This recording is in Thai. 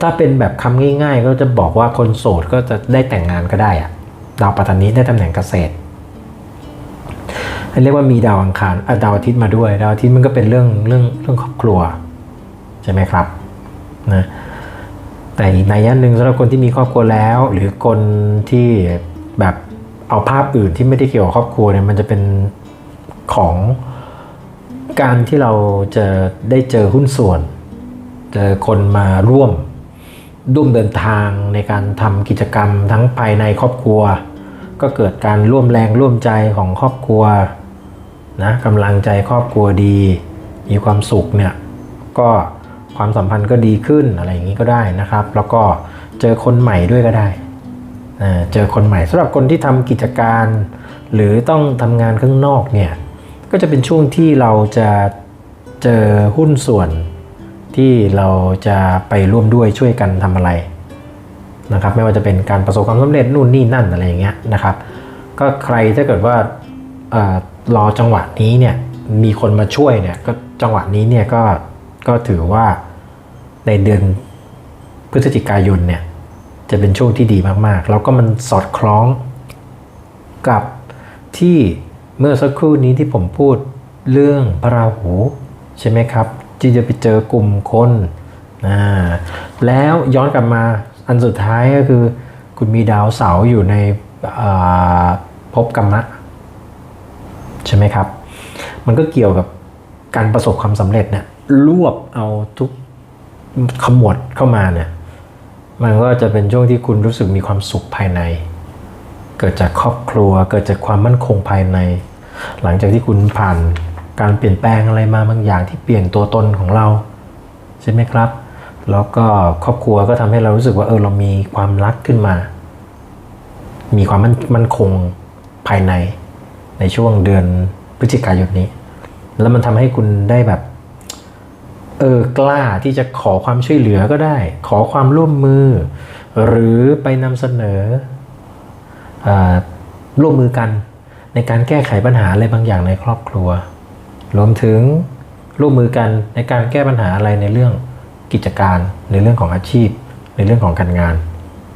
ถ้าเป็นแบบคำง่าย ๆ ก็จะบอกว่าคนโสดก็จะได้แต่งงานก็ได้อะดาวปัตตานีได้ตำแหน่งเกษตรเรียกว่ามีดาวอังคารดาวอาทิตย์มาด้วยดาวอาทิตย์มันก็เป็นเรื่องเรื่องเรื่องครอบครัวใช่ไหมครับนะแต่อีกนัยยะหนึ่งสำหรับคนที่มีครอบครัวแล้ว หรือคนที่แบบเอาภาพอื่นที่ไม่ได้เกี่ยวกับครอบครัวเนี่ยมันจะเป็นของการที่เราจะได้เจอหุ้นส่วน เจอคนมาร่วม ร่วมเดินทางในการทำกิจกรรมทั้งภายในครอบครัว ก็เกิดการร่วมแรงร่วมใจของครอบครัวนะกำลังใจครอบครัวดี มีความสุขเนี่ยก็ความสัมพันธ์ก็ดีขึ้นอะไรอย่างนี้ก็ได้นะครับ แล้วก็เจอคนใหม่ด้วยก็ได้อ่าเจอคนใหม่สำหรับคนที่ทำกิจการ หรือต้องทำงานข้างนอกเนี่ยก็จะเป็นช่วงที่เราจะเจอหุ้นส่วน ที่เราจะไปร่วมด้วยช่วยกันทำอะไรนะครับ ไม่ว่าจะเป็นการประสบความสำเร็จนู่นนี่นั่นอะไรอย่างเงี้ยนะครับ ก็ใครถ้าเกิดว่าเออรอจังหวะนี้เนี่ยมีคนมาช่วยเนี่ยก็จังหวะนี้เนี่ยก็ก็ถือว่าในเดือนพฤศจิกายนเนี่ยจะเป็นช่วงที่ดีมากๆ แล้วก็มันสอดคล้องกับที่เมื่อสักครู่นี้ที่ผมพูดเรื่องพระราหูใช่ไหมครับ ที่จะไปเจอกลุ่มคนอ่าแล้วย้อนกลับมาอันสุดท้ายก็คือ คุณมีดาวเสาอยู่ในภพกรรมะ ใช่ไหมครับ มันก็เกี่ยวกับการประสบความสำเร็จเนี่ยรวบเอาทุกขมวดเข้ามาเนี่ยมันก็จะเป็นช่วงที่คุณรู้สึกมีความสุขภายใน เกิดจากครอบครัว เกิดจากความมั่นคงภายใน หลังจากที่คุณผ่าน การเปลี่ยนแปลงอะไรมาบางอย่างที่เปลี่ยนตัวตนของเรา ใช่ไหมครับ แล้วก็ครอบครัวก็ทำให้เรารู้สึกว่าเออเรามีความรักขึ้นมา มีความมั่นมั่นคงภายในในช่วงเดือนพฤศจิกายนนี้ แล้วมันทำให้คุณได้แบบเออกล้าที่จะขอความช่วยเหลือก็ได้ ขอความร่วมมือ หรือไปนำเสนออร่วมมือกันในการแก้ไขปัญหาอะไรบางอย่างในครอบครัว รวมถึงร่วมมือกันในการแก้ปัญหาอะไรในเรื่องกิจการ ในเรื่องของอาชีพ ในเรื่องของการงาน